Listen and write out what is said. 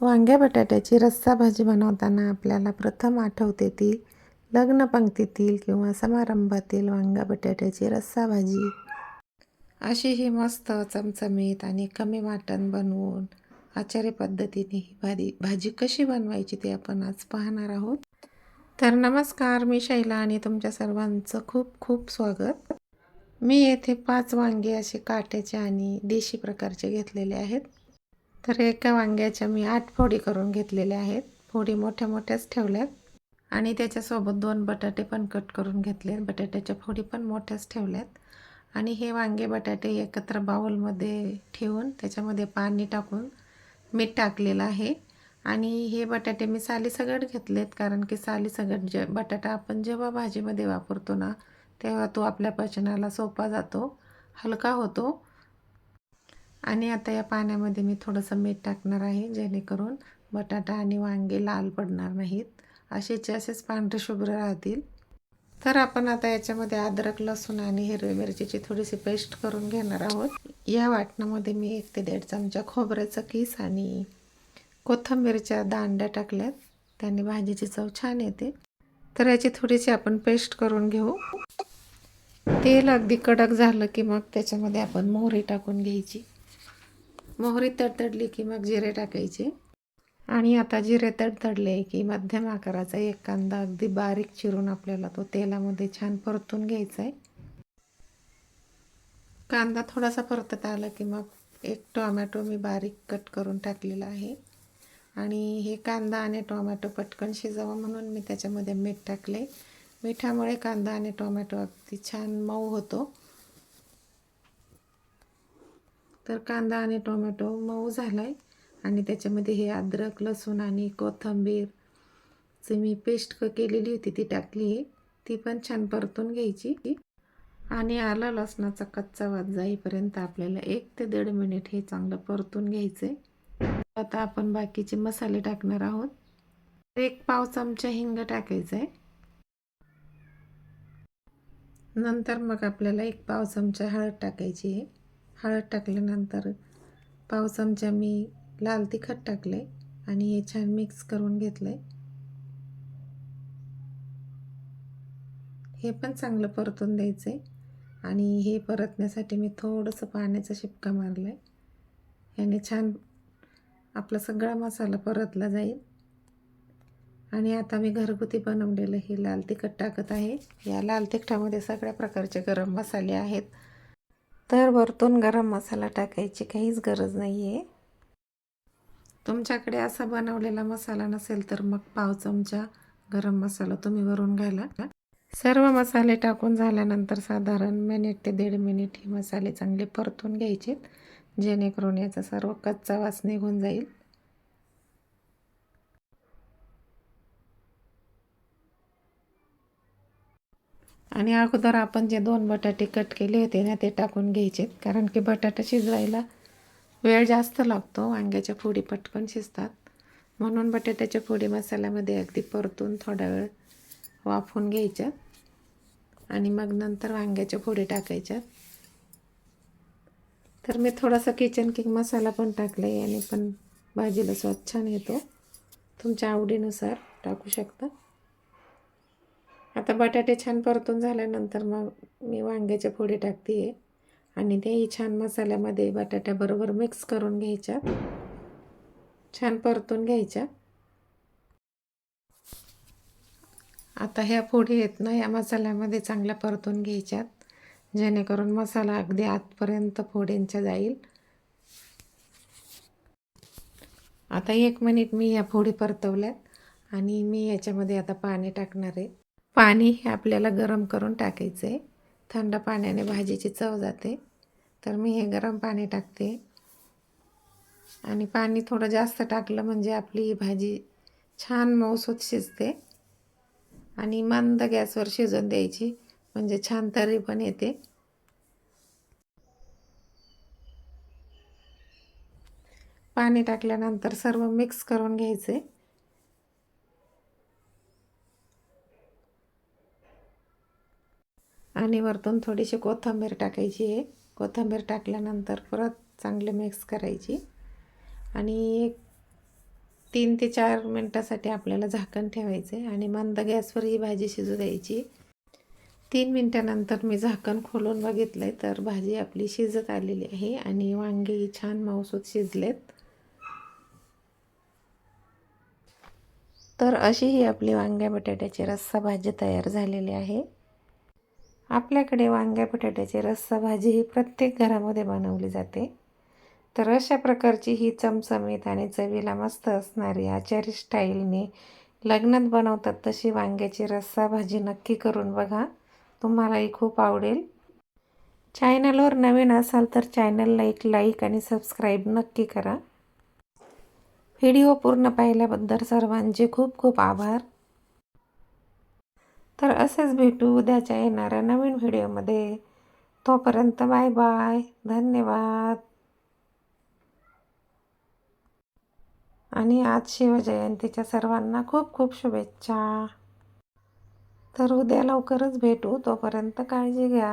वांग्या बटाट्याची रस्सा भाजी बनवताना आपल्याला प्रथम आठवते ती लग्नपंक्तीतील किंवा समारंभातील वांग्या बटाट्याची रस्सा भाजी. अशी ही मस्त चमचमीत आणि कमी वाटण बनवून आचार्य पद्धतीने ही भाजी भाजी कशी बनवायची ते आपण आज पाहणार आहोत. तर नमस्कार मी शैला आणि तुमच्या सर्वांचं खूप खूप स्वागत. मी येथे पाच वांगे असे काट्याचे आणि देशी प्रकारचे घेतलेले आहेत. तर एका वांग्याच्या मी आठ फोडी करून घेतलेल्या आहेत. फोडी मोठ्या मोठ्याच ठेवल्यात. आणि त्याच्यासोबत दोन बटाटे पण कट करून घेतले बटाट्याच्या फोडी पण मोठ्याच ठेवल्यात. आणि हे वांगे बटाटे एकत्र बाउलमध्ये ठेवून त्याच्यामध्ये पाणी टाकून मीठ टाकलेलं आहे. आणि हे बटाटे मी सालीसगट घेतलेत कारण की सालीसगट जे बटाटा आपण जेव्हा भाजीमध्ये वापरतो ना तेव्हा तो आपल्या पचनाला सोपा जातो हलका होतो. आणि आता या पाण्यामध्ये मी थोडंसं मीठ टाकणार आहे जेणेकरून बटाटा आणि वांगे लाल पडणार नाहीत. असेचे असेच पांढरे शुभ्र राहतील. तर आपण आता याच्यामध्ये अद्रक लसूण आणि हिरवी मिरचीची थोडीशी पेस्ट करून घेणार आहोत. या वाटणामध्ये मी एक ते दीड चमचा खोबऱ्याचं किस आणि कोथिंबीरच्या दांड्या टाकल्यात. त्याने भाजीची चव छान येते. तर याची थोडीशी आपण पेस्ट करून घेऊ. तेल अगदी कडक झालं की मग त्याच्यामध्ये आपण मोहरी टाकून घ्यायची. मोहरी तडतडली की मग जिरे टाकायचे. आणि आता जिरे तडतडले की मध्यम आकाराचा एक कांदा अगदी बारीक चिरून आपल्याला तो तेलामध्ये छान परतून घ्यायचा आहे कांदा थोडासा परतत आला की मग एक टोमॅटो मी बारीक कट करून टाकलेला आहे. आणि हे कांदा आणि टोमॅटो पटकन शिजावं म्हणून मी त्याच्यामध्ये मीठ टाकले. मिठामुळे कांदा आणि टोमॅटो अगदी छान मऊ होतो. तर कांदा आणि टोमॅटो मऊ झाला आहे आणि त्याच्यामध्ये हे अद्रक लसूण आणि कोथिंबीरची मी पेस्ट केलेली होती ती टाकली आहे. ती पण छान परतून घ्यायची. आणि आलं लसणाचा कच्चा वाद जाईपर्यंत आपल्याला एक ते दीड मिनिट हे चांगलं परतून घ्यायचं आहे आता आपण बाकीचे मसाले टाकणार आहोत. एक पाव चमचा हिंग टाकायचं आहे नंतर मग आपल्याला एक पाव चमचा हळद टाकायची आहे. हळद टाकल्यानंतर पाव चमचा मी लाल तिखट टाकले आणि हे छान मिक्स करून घेतलं हे पण चांगलं परतून द्यायचं आहे आणि हे परतण्यासाठी मी थोडंसं पाण्याचा शिपका मारला आहे ह्याने छान आपला सगळा मसाला परतला जाईल. आणि आता मी घरगुती बनवलेलं हे लाल तिखट टाकत आहे. या लाल तिखटामध्ये सगळ्या प्रकारचे गरम मसाले आहेत. तर वरतून गरम मसाला टाकायची काहीच गरज नाही आहे तुमच्याकडे असा बनवलेला मसाला नसेल तर मग पाव चमचा गरम मसाला तुम्ही वरून घाला सर्व मसाले टाकून झाल्यानंतर साधारण मिनिट ते दीड मिनिट हे मसाले चांगले परतून घ्यायचेत जेणेकरून याचा सर्व कच्चा वास निघून जाईल. आणि अगोदर आपण जे दोन बटाटे कट केले होते ना ते टाकून घ्यायचेत कारण की बटाटा शिजवायला वेळ जास्त लागतो. वांग्याच्या फोडी पटकन शिजतात. म्हणून बटाट्याच्या फोडी मसाल्यामध्ये अगदी परतून थोडा वेळ वाफून घ्यायच्या आणि मग नंतर वांग्याच्या फोडी टाकायच्यात. तर मी थोडासा किचन किंग मसाला पण टाकला आहे आणि पण भाजीला स्वाद छान येतो. तुमच्या आवडीनुसार टाकू शकता. आता बटाटे छान परतून झाल्यानंतर मग मी वांग्याच्या फोडी टाकते आहे आणि तेही छान मसाल्यामध्ये बटाट्याबरोबर मिक्स करून घ्यायच्या. छान परतून घ्यायच्या. आता ह्या फोडी आहेत ना या मसाल्यामध्ये चांगल्या परतून घ्यायच्यात. जेणेकरून मसाला अगदी आतपर्यंत फोडींच्या जाईल. आता एक मिनिट मी या फोडी परतवल्यात. आणि मी याच्यामध्ये आता पाणी टाकणार आहे. पाणी हे आपल्याला गरम करून टाकायचं आहे थंड पाण्याने भाजीची चव जाते. तर मी हे गरम पाणी टाकते. आणि पाणी थोडं जास्त टाकलं म्हणजे आपली ही भाजी छान मऊसूत शिजते. आणि मंद गॅसवर शिजून द्यायची म्हणजे छान तरी पण येते. पाणी टाकल्यानंतर सर्व मिक्स करून घ्यायचे. आणि वरतून थोडीशी कोथिंबीर टाकायची आहे. कोथिंबीर टाकल्यानंतर परत चांगले मिक्स करायची. आणि एक तीन ते चार मिनटासाठी आपल्याला झाकण ठेवायचं आहे आणि मंद गॅसवर ही भाजी शिजू द्यायची. तीन मिनटानंतर मी झाकण खोलून बघितलं आहे तर भाजी आपली शिजत आलेली आहे आणि वांगे छान मऊसूत शिजलेत. तर अशी ही आपली वांग्या बटाट्याची रस्सा भाजी तयार झालेली आहे. आपल्याकडे वांग्या बटाट्याची रस्सा भाजी ही प्रत्येक घरामध्ये बनवली जाते. तर अशा प्रकारची ही चमचमीत आणि चवीला मस्त असणारी आचारी स्टाईलने लग्नात बनवतात तशी वांग्याची रस्सा भाजी नक्की करून बघा. तुम्हालाही खूप आवडेल. चॅनलवर नवीन असाल तर चॅनलला एक लाईक आणि सबस्क्राईब नक्की करा. व्हिडिओ पूर्ण पाहिल्याबद्दल सर्वांचे खूप खूप आभार. तर असेच भेटू उद्याच्या येणाऱ्या नवीन व्हिडिओमध्ये. तोपर्यंत बाय बाय. धन्यवाद. आणि आज शिवजयंतीच्या सर्वांना खूप खूप शुभेच्छा. तर उद्या लवकरच भेटू. तोपर्यंत काळजी घ्या.